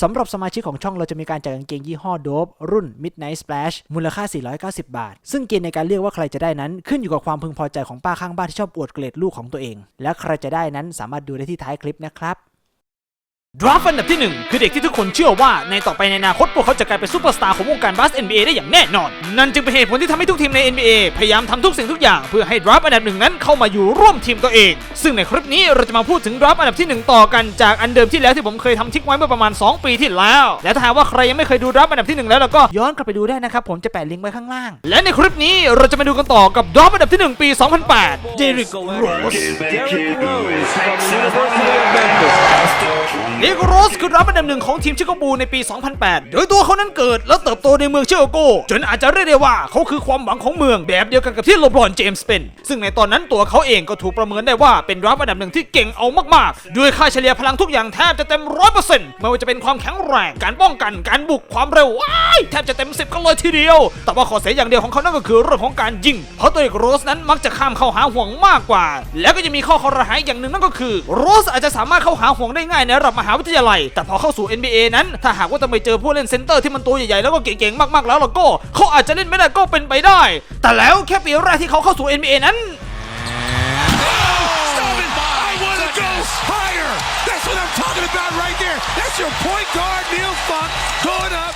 สำหรับสมาชิกของช่องเราจะมีการแจกกางเกงยี่ห้อโดบรุ่น Midnight Splash มูลค่า 490 บาท ซึ่งเกณฑ์ในการเลือกว่าใครจะได้นั้นขึ้นอยู่กับความพึงพอใจของป้าข้างบ้านที่ชอบอวดเกรดลูกของตัวเอง และใครจะได้นั้นสามารถดูได้ที่ท้ายคลิปนะครับ ดราฟต์อันดับที่ 1 คือเด็กที่ทุกคนเชื่อว่าในต่อไปในอนาคตพวกเขาจะกลายเป็นซูเปอร์สตาร์ของวงการบาส NBA ได้อย่างแน่นอน นั่นจึงเป็นเหตุผลที่ทำให้ทุกทีมใน NBA พยายามทำทุกสิ่งทุกอย่างเพื่อให้ดราฟต์อันดับหนึ่งนั้นเข้ามาอยู่ร่วมทีมตัวเอง ซึ่งในคลิปนี้เราจะมาพูดถึงดราฟต์อันดับที่ 1 ต่อกันจากอันเดิมที่แล้วที่ผมเคยทำทิ้งไว้เมื่อประมาณ 2 ปีที่แล้ว และถ้าหากว่าใครยังไม่เคยดูดราฟต์อันดับที่หนึ่งแล้วแล้วก็ย้อนกลับไปดูได้นะครับผมจะแปะลิงก์ไว้ข้างล่าง และในคลิปนี้เราจะมาดูกันต่อกับดราฟอันดับที่ 1 ปี 2008 Derrick Rose เดกโรสคือรับอันดับหนึ่งของทีมชิคาโกบูในปี 2008 โดยตัวเขานั้นเกิดและเติบโตในเมืองชิคาโก จนอาจจะเรียกได้ว่าเขาคือความหวังของเมืองแบบเดียวกันกับที่โลบรอนเจมส์เป็น ซึ่งในตอนนั้นตัวเขาเองก็ถูกประเมินได้ว่าเป็นรับอันดับหนึ่งที่เก่งเอามากๆ ด้วยค่าเฉลี่ยพลังทุกอย่างแทบจะเต็มร้อยเปอร์เซ็นต์ไม่ว่าจะเป็นความแข็งแรง การป้องกัน การบุก ความเร็วแทบจะเต็มสิบกันเลยทีเดียว แต่ว่าข้อเสียอย่างเดียวของเขานั่นก็คือเรื่องของการยิง เพราะตัวเอกโรสนั้นมักจะข้ามเข้าหาห่วงมากกว่า แล้วก็ยังมีข้อคอรหาอย่างหนึ่งนั่นก็คือโรสอาจจะสามารถเข้าหาห่วงได้ง่ายในระดับมหาวิทยาลัย แต่พอเข้าสู่ NBA นั้น ถ้าหากว่าต้องไปเจอผู้เล่นเซนเตอร์ที่มันตัวใหญ่ๆ แล้วก็เก่งๆ มากๆ แล้วล่ะก็เขาอาจจะเล่นไม่ได้ก็เป็นไปได้ แต่แล้วแค่ปีแรกที่เขาเข้าสู่ NBA นั้น That's what I'm talking about right there. That's your point guard, Neil Funk, going up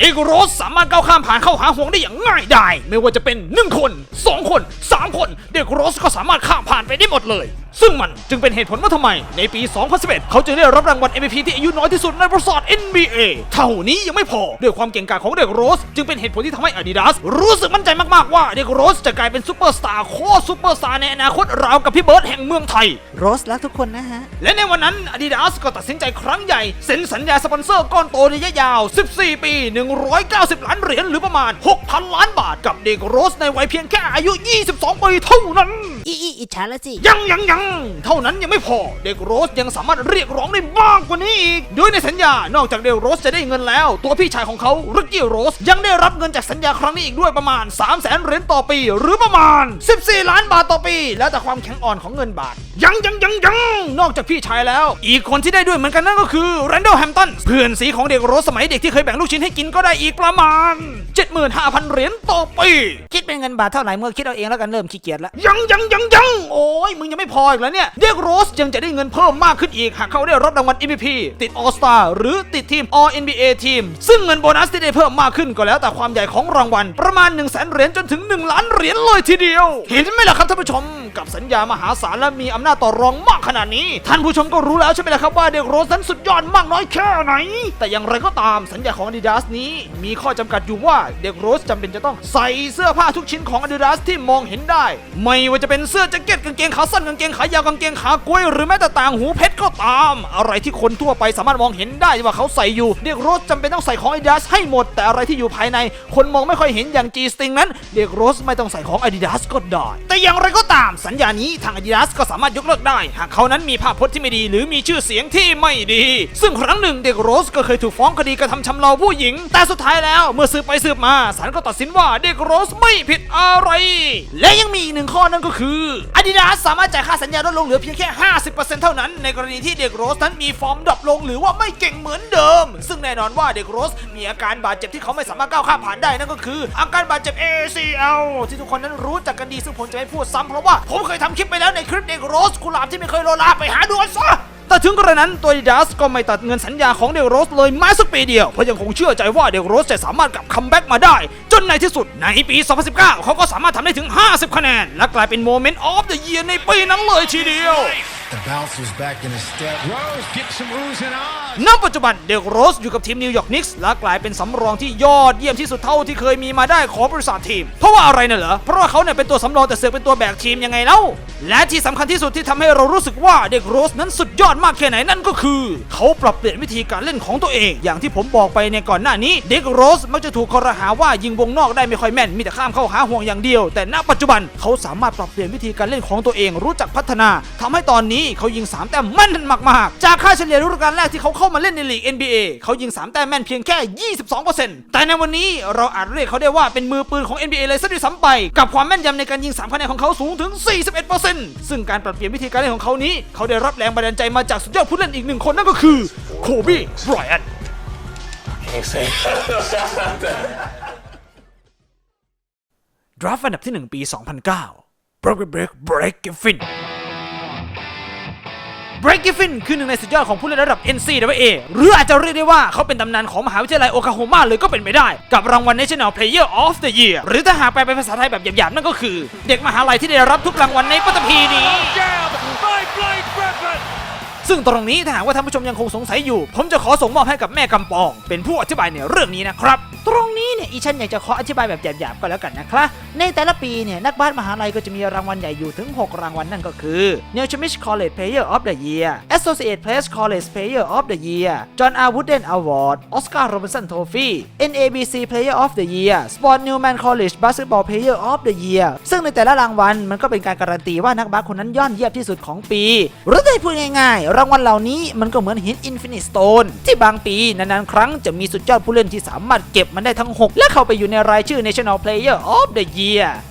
เอกโรสสามารถก้าวข้ามผ่านเข้าหาห่วงได้อย่างง่ายดายไม่ว่าจะเป็น 1 คน 2 คน 3 คน เด็กโรสก็สามารถข้ามผ่านไปได้หมดเลย ซึ่งมันจึงเป็นเหตุผลว่าทำไม ในปี 2011 เขาจึงได้รับรางวัล MVP ที่อายุน้อยที่สุดในประวัติศาสตร์ NBA เท่านี้ยังไม่พอ ด้วยความเก่งกาจของเด็กโรส จึงเป็นเหตุผลที่ทำให้ Adidas รู้สึกมั่นใจมาก ๆ ว่าเด็กโรสจะกลายเป็นซูเปอร์สตาร์โคตรซูเปอร์สตาร์ในอนาคตราวกับพี่เบิร์ดแห่งเมืองไทย โรสรักทุกคนนะฮะ และในวันนั้น Adidas ก็ตัดสินใจครั้งใหญ่เซ็นสัญญาสปอนเซอร์ก้อนโตระยะยาว 14 ปี 190 ล้านเหรียญหรือประมาณ 6,000 ล้านบาทกับเด็กโรสในวัยเพียงแค่อายุ 22 ปีเท่านั้น อีอีอิจฉาละสิยังยังยังเท่านั้นยังไม่พอ เด็กโรสยังสามารถเรียกร้องได้มากกว่านี้อีก โดยในสัญญานอกจากเด็กโรสจะได้เงินแล้ว ตัวพี่ชายของเขาริกกี้โรสยังได้รับเงินจากสัญญาครั้งนี้อีกด้วยประมาณ 3 0 0แสนเหรียญต่อปี หรือประมาณ 14 ล้านบาทต่อปี แล้วแต่ความแข็งอ่อนของเงินบาท ยังยังยังยังนอกจากพี่ชายแล้ว อีกคนที่ได้ด้วยเหมือนกันนั่นก็คือแรนดอลแฮมตันเพื่อนสีของเด็กโรสสมัยเด็กที่เคยแบ่งลูกชิ้นให้กินก็ได้อีกประมาณ 75,000 เหรียญต่อปี คิดเป็นเงินบาทเท่าไหร่เมื่อคิดเอาเองแล้วกันเริ่มขี้เกียจละยังยังยังยังโอ้ยมึงยังไม่พออีกแล้วเนี่ยเด็กโรสยังจะได้เงินเพิ่มมากขึ้นอีก หากเขาได้รับรางวัล MVP ติด All Star หรือติดทีม All NBA ทีม ซึ่งเงินโบนัสที่ได้เพิ่มมากขึ้นก็แล้วแต่ความใหญ่ของรางวัล ประมาณ1 0 0 0 0แเหรียญจนถึง 1 ล้านเหรียญเลยทีเดียว เห็นไหมล่ะครับท่านผู้ชม กับสัญญามหาศาลและมีอำนาจต่อรองมากขนาดนี้ ท่านผู้ชมก็รู้แล้วใช่ไหมล่ะครับว่าเด็กโรสนั้นสุดยอดมากน้อยแค่ไหน แต่อย่างไรก็ตามสัญญาของ Adidas นี้มีข้อจำกัดอยู่ว่าเด็กโรสจำเป็นจะต้องใส่เสื้อผ้าทุกชิ้นของ Adidas ที่มองเห็นได้ ไม่ว่าจะเป็นเสื้อแจ็คเก็ตกางเกงขาสั้นกางเกงขายาวกางเกงขากล้วยหรือแม้แต่ต่างหูเพชรก็ตาม อะไรที่คนทั่วไปสามารถมองเห็นได้ว่าเขาใส่อยู่ เด็กโรสจำเป็นต้องใส่ของ Adidas ให้หมด แต่อะไรที่อยู่ภายใน คนมองไม่ค่อยเห็นอย่าง G string นั้น เด็กโรสไม่ต้องใส่ของ Adidas ก็ได้ แต่อย่างไรก็ตามสัญญานี้ทาง Adidas ก็สามารถยกเลิกได้ หากเขานั้นมีภาพพจน์ที่ไม่ดี หรือมีชื่อเสียงที่ไม่ดี ซึ่งครั้งหนึ่งเด็กโรสก็เคยถูกฟ้องคดีกระทำชำเราผู้หญิง แต่สุดท้ายแล้วเมื่อสืบไปสืบมาศาลก็ตัดสินว่าเด็กโรสไม่ผิดอะไร และยังมีอีกหนึ่งข้อนั่นก็คือ Adidas สามารถจ่ายค่าสัญญาลดลงเหลือเพียงแค่ 50%เท่านั้น ในกรณีที่เด็กโรสนั้นมีฟอร์มดรอปลงหรือว่าไม่เก่งเหมือนเดิม ซึ่งแน่นอนว่าเด็กโรสมีอาการบาดเจ็บที่เขาไม่สามารถก้าวข้ามผ่านได้นั่นก็คือ อาการบาดเจ็บ ACL ที่ทุกคนนั้นรู้จักกันดีซึ่งผมจะไม่พูดซ้ำเพราะว่าผมเคยทำคลิปไปแล้วในคลิปเด็กโรสกุหลาบที่ไม่เคยโลลาไปหาดูกันซะ แต่ถึงกระนั้นตัวดิดาสก็ไม่ตัดเงินสัญญาของเดลโรสเลยแม้สักปีเดียว เพราะยังคงเชื่อใจว่าเดลโรสจะสามารถกลับคัมแบ็กมาได้ จนในที่สุดในปี 2019 เขาก็สามารถทำได้ถึง 50 คะแนน และกลายเป็นโมเมนต์ออฟเดอะเยียร์ในปีนั้นเลยทีเดียว The bouncer's back in his step. Rose gets some oohs and ahs. ณปัจจุบันเดลโรสอยู่กับทีมนิวยอร์กนิกส์และกลายเป็นสำรองที่ยอดเยี่ยมที่สุดเท่าที่เคยมีมาได้ของบริษัททีม เพราะว่าอะไรน่ะเหรอ เพราะว่าเขาเนี่ยเป็นตัวสำรองแต่เสือกเป็นตัวแบกทีมยังไงเล่า และที่สำคัญที่สุดที่ทำให้เรารู้สึกว่าเด็กโรสนั้นสุดยอดมากแค่ไหนนั่นก็คือ เขาปรับเปลี่ยนวิธีการเล่นของตัวเอง อย่างที่ผมบอกไปในก่อนหน้านี้ เด็กโรสมักจะถูกคอรหาว่ายิงวงนอกได้ไม่ค่อยแม่นมีแต่ข้ามเข้าหาห่วงอย่างเดียว แต่ณปัจจุบันเขาสามารถปรับเปลี่ยนวิธีการเล่นของตัวเองรู้จักพัฒนาทำให้ตอนนี้เขายิงสามแต้มแม่นมากๆ จากค่าเฉลี่ยฤดูกาลแรกที่เขาเข้ามาเล่นในลีก NBA เขายิง 3 แต้มแม่นเพียงแค่ 22%แต่ในวันนี้เราอาจเรียกเขาได้ว่าเป็นมือปืนของ NBA เลยซะด้วยซ้ำไป กับความแม่นยำในการยิง3คะแนนของเขาสูงถึง 41%ซึ่งการปรับเปลี่ยนวิธีการเล่นของเขานี้ เขาได้รับแรงบันดาลใจมาจากสุดยอดผู้เล่นอีกหนึ่งคนนั่นก็คือโคบีไบรอัน ดราฟต์อันดับที่ 1 ปี 2009 Break Break Break Griffin Break Griffin คือหนึ่งในสุดยอดของผู้เล่นระดับ NCAA หรืออาจจะเรียกได้ว่าเขาเป็นตำนานของมหาวิทยาลัยโอคลาโฮมาเลยก็เป็นไปได้ กับรางวัล National Player of the Year หรือถ้าหากแปลเป็นภาษาไทยแบบหยาบๆนั่นก็คือ เด็กมหาลัยที่ได้รับทุกรางวัลในปัตภีนี้ซึ่งตรงนี้ถ้าหากว่าท่านผู้ชมยังคงสงสัยอยู่ ผมจะขอส่งมอบให้กับแม่กำปอง เป็นผู้อธิบายในเรื่องนี้นะครับ ตรงนี้เนี่ยอีฉันอยากจะขออธิบายแบบหยาบๆก็แล้วกันนะครับ ในแต่ละปีเนี่ยนักบาสมหาลัยก็จะมีรางวัลใหญ่อยู่ถึง 6 รางวัลนั่นก็คือ n e w c h a m i s h College Player of the Year Associate Press College Player of the Year John R. Wooden Award Oscar Robertson Trophy NABC Player of the Year Sport Newman College Basketball Player of the Year ซึ่งในแต่ละรางวัลมันก็เป็นการการันตีว่านักบาสคนนั้นยอดเยี่ยมที่สุดของปี หรือได้พูดง่ายๆ รางวัลเหล่านี้มันก็เหมือนหินอินฟินิตสโตนที่บางปีนานๆ ครั้งจะมีสุดยอดผู้เล่นที่สามารถเก็บมันได้ทั้ง 6 และเข้าไปอยู่ในรายชื่อ National Player of the Year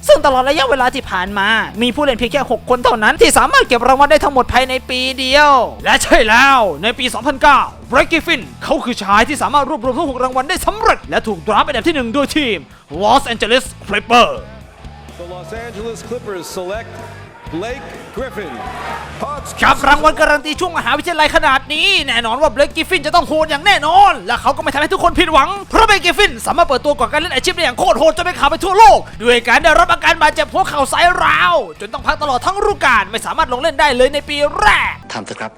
ซึ่งตลอดระยะเวลาที่ผ่านมา มีผู้เล่นเพียงแค่ 6 คนเท่านั้นที่สามารถเก็บรางวัลได้ทั้งหมดภายในปีเดียว และใช่แล้วในปี 2009 b r e a k i f i n เขาคือชายที่สามารถรวบรวมทั้ง6รางวัลได้สำเร็จ และถูกดราฟเป็นอันดับที่ 1 โดยทีม Los Angeles Clippers The Los Angeles Clippers select Blake Griffin. Hawks ครับรางวัลการันตีช่วงมหาวิทยาลัยขนาดนี้ แน่นอนว่าเบ k ก g ฟ f ินจะต้องโหดอย่างแน่นอน และเขาก็ไม่ทำให้ทุกคนผิดหวัง เพราะเบ k ก g ฟ f ินสามารถเปิดตัวก่อนการเล่นอาชีพได้อย่างโคตรโหดจนเป็นข่าวไปทั่วโลก ด้วยการได้รับอาการบาดเจ็บหัวเข่าซ้ายร้าว จนต้องพักตลอดทั้งฤดูกาลไม่สามารถลงเล่นได้เลยในปีแรกทำเถอะครับ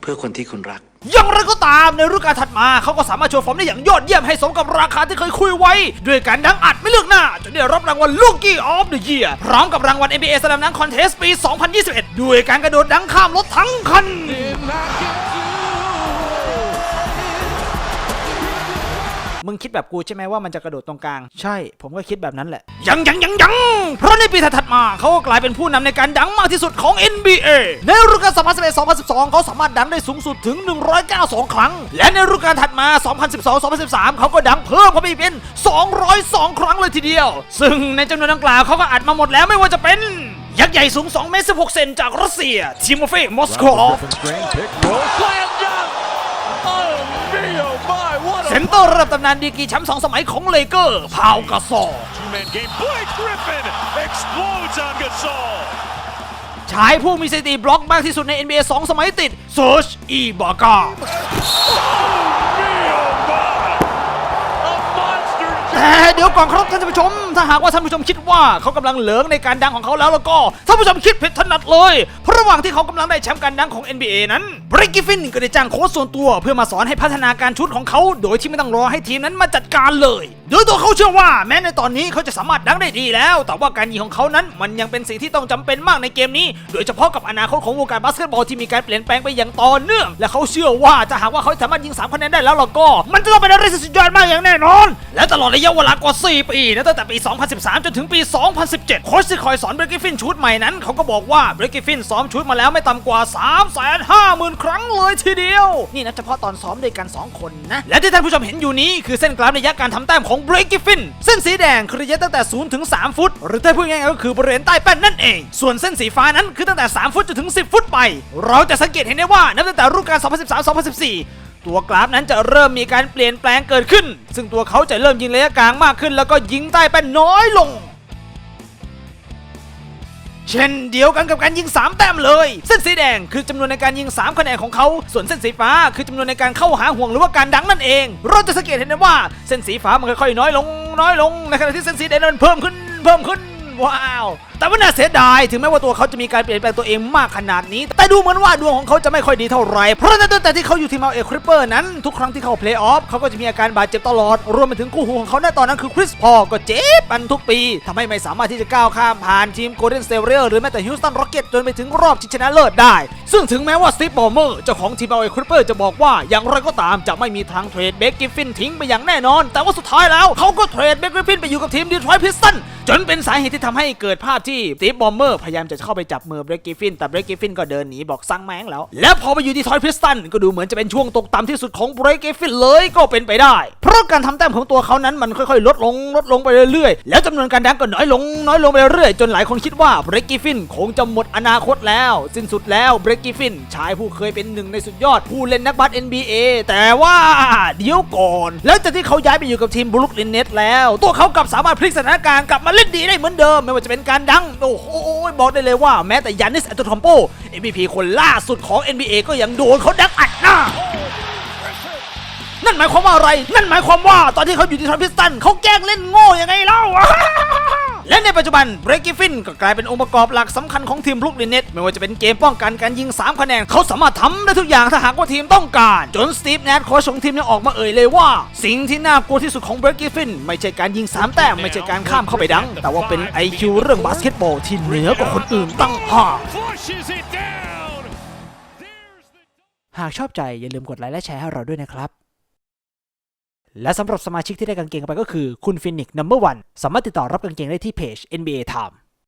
เพื่อคนที่คุณรัก อย่างไรก็ตามในฤดูกาลถัดมาเขาก็สามารถโชว์ฟอร์มได้อย่างยอดเยี่ยมให้สมกับราคาที่เคยคุยไว้ ด้วยการดังอัดไม่เลือกหน้า จนได้รับรางวัลลูกี้ออฟเดอะเยียร์พร้อมกับรางวัล NBA Slam Dunk Contest ปี 2021 ด้วยการกระโดดดังข้ามรถทั้งคัน มึงคิดแบบกูใช่ไหมว่ามันจะกระโดดตรงกลาง ใช่ ผมก็คิดแบบนั้นแหละ ยังยังยังยังเพราะในปีถัดมาเขาก็กลายเป็นผู้นำในการดังมากที่สุดของ NBA ในฤดูกาล2011-2012 เขาสามารถดังได้สูงสุดถึง 192 ครั้ง และในฤดูกาลถัดมา 2012-2013 เขาก็ดังเพิ่มเข้าไปอีกเป็น 202 ครั้งเลยทีเดียว ซึ่งในจำนวนดังกล่าวเขาก็อัดมาหมดแล้วไม่ว่าจะเป็นยักษ์ใหญ่สูง 2 เมตร 16 เซนจากรัสเซียทิโมเฟ่มอสโก Griffin's ร์ระดับตำนานดีกรีแชมป์สองสมัยของเลเกอร์พาวกาซอ two-man game. Blake Griffin explodes on Gasol. ชายผู้มีสถิติบล็อกมากที่สุดใน NBA 2 สมัยติดเซิร์ชอีบากา แต่เดี๋ยวก่อนครับท่านผู้ชม ถ้าหากว่าท่านผู้ชมคิดว่าเขากำลังเหลิงในการดังของเขาแล้วแล้วก็ท่านผู้ชมคิดผิดถนัดเลย เพราะระหว่างที่เขากำลังได้แชมป์การดังของ NBA นั้นบริกกิฟฟินก็ได้จ้างโค้ชส่วนตัว เพื่อมาสอนให้พัฒนาการชุดของเขา โดยที่ไม่ต้องรอให้ทีมนั้นมาจัดการเลย โดยตัวเขาเชื่อว่าแม้ในตอนนี้เขาจะสามารถดังได้ดีแล้ว แต่ว่าการยิงของเขานั้นมันยังเป็นสิ่งที่ต้องจำเป็นมากในเกมนี้ โดยเฉพาะกับอนาคตของวงการบาสเกตบอลที่มีการเปลี่ยนแปลงไปอย่างต่อเนื่อง และเขาเชื่อว่าถ้าหากว่าเขาสามารถยิง3คะแนนได้แล้วล่ะก็ มันจะต้องเป็นอะไรที่สุดยอดมากอย่างแน่นอน และตลอดระยะเวลากว่า 4 ปีนะตั้งแต่ปี 2013 จนถึงปี 2017 โค้ชที่คอยสอนเบรกกิฟฟินชุดใหม่นั้น เขาก็บอกว่าเบรกกิฟฟินซ้อมชุดมาแล้วไม่ต่ำกว่า 350,000 ครั้งเลยทีเดียว นี่นะเฉพาะตอนซ้อมด้วยกัน 2 คนนะ และที่ท่านผู้ชมเห็นอยู่นี้คือเส้นกราฟระยะการทำแต้มของเบรกกิฟฟินเส้นสีแดงคือระยะตั้งแต่ 0 ถึง 3 ฟุต หรือถ้าพูดง่ายๆก็คือบริเวณใต้แป้นนั่นเอง ส่วนเส้นสีฟ้านั้นคือตั้งแต่ 3 ฟุตจนถึง 10 ฟุตไป เราจะสังเกตเห็นได้ว่านับตั้งแต่ฤดูกาล2013-2014 ตัวกราฟนั้นจะเริ่มมีการเปลี่ยนแปลงเกิดขึ้น ซึ่งตัวเขาจะเริ่มยิงระยะกลางมากขึ้น แล้วก็ยิงใต้แป้นน้อยลง เช่นเดียวกันกับการยิง 3 แต้มเลย เส้นสีแดงคือจำนวนในการยิง 3 คะแนนของเขา ส่วนเส้นสีฟ้าคือจำนวนในการเข้าหาห่วงหรือว่าการดังนั่นเอง เราจะสังเกตเห็นได้ว่าเส้นสีฟ้ามันค่อยๆน้อยลง น้อยลงในขณะที่เส้นสีแดงนั้นเพิ่มขึ้น เพิ่มขึ้นว้าว แต่ว่าน่าเสียดายถึงแม้ว่าตัวเขาจะมีการเปลี่ยนแปลงตัวเองมากขนาดนี้ ดูเหมือนว่าดวงของเขาจะไม่ค่อยดีเท่าไหร่ เพราะนั้นตั้งแต่ที่เขาอยู่ทีมเอาเอคริปเปอร์นั้น ทุกครั้งที่เขาเพลย์ออฟเขาก็จะมีอาการบาดเจ็บตลอด รวมไปถึงคู่หูของเขาในตอนนั้นคือคริสพอก็เจ็บมันทุกปีทำให้ไม่สามารถที่จะก้าวข้ามผ่านทีมโกลเด้นเตเรียหรือแม้แต่ฮิวสตันร็อกเก็ตจนไปถึงรอบชิงชนะเลิศได้ ซึ่งถึงแม้ว่าสตีฟบอลเมอร์เจ้าของทีมเอาเอคริปเปอร์จะบอกว่าอย่างไรก็ตามจะไม่มีทางเทรดเบคกิฟฟินทิ้งไปอย่างแน่นอน แต่ว่าสุดท้ายแล้วเขาก็เทรดเบคกิฟฟินไปอยู่กับทีมดีทรอยพิสตันจนเป็นสาเหตุที่ทำให้เกิดภาพที่สตีฟบอมเมอร์พยายามจะเข้าไปจับมือเบรกกิฟฟินแต่เบรกกิฟฟินก็เดินหนีนีบอกสั่งแมงแล้ว และพอไปอยู่ที่ทอยพิสตันก็ดูเหมือนจะเป็นช่วงตกต่ำที่สุดของเบรกเกฟินเลยก็เป็นไปได้ เพราะการทำแต้มของตัวเขานั้นมันค่อยๆ ลดลงลดลงไปเรื่อยๆ แล้วจำนวนการดังก็น้อยลงน้อยลงไปเรื่อยๆ จนหลายคนคิดว่าเบรกกิฟินคงจะหมดอนาคตแล้ว สิ้นสุดแล้วเบรกกิฟินชายผู้เคยเป็นหนึ่งในสุดยอดผู้เล่นนักบาส NBA แต่ว่าเดี๋ยวก่อน แล้วจากที่เขาย้ายไปอยู่กับทีมบรุกลินเนตแล้ว ตัวเขากลับสามารถพลิกสถานการณ์กลับมาเล่นดีได้เหมือนเดิม ไม่ว่าจะเป็นการดัง โอ้โหบอกได้เลยว่าแม้แต่ยานิสอัตโตทอมโป MVP คนล่าสุดของ NBA ก็ยังโดนเขาดักอัดหน้า นั่นหมายความว่าอะไร นั่นหมายความว่าตอนที่เขาอยู่ที่ทรัมพิสตันเขาแกล้งเล่นโง่ยังไงเล่า และในปัจจุบันเบรกิฟินก็กลายเป็นองค์ประกอบหลักสำคัญของทีมบรุกลินเน็ตไม่ว่าจะเป็นเกมป้องกันการยิง 3 คะแนนเขาสามารถทำได้ทุกอย่างถ้าหากว่าทีมต้องการ จนสตีฟแนทโค้ชของทีมยังออกมาเอ่ยเลยว่า สิ่งที่น่ากลัวที่สุดของเบรกิฟินไม่ใช่การยิง 3 แต้มไม่ใช่การข้ามเข้าไปดัง แต่ว่าเป็น IQ เรื่องบาสเกตบอลที่เหนือกว่าคนอื่นตั้งหาก Flushes it down. There's the หากชอบใจอย่าลืมกดไลค์และแชร์ให้เราด้วยนะครับ และสำหรับสมาชิกที่ได้กางเกงไปก็คือคุณฟินิกนัมเบอร์วันสามารถติดต่อรับกางเกงได้ที่เพจ NBA Time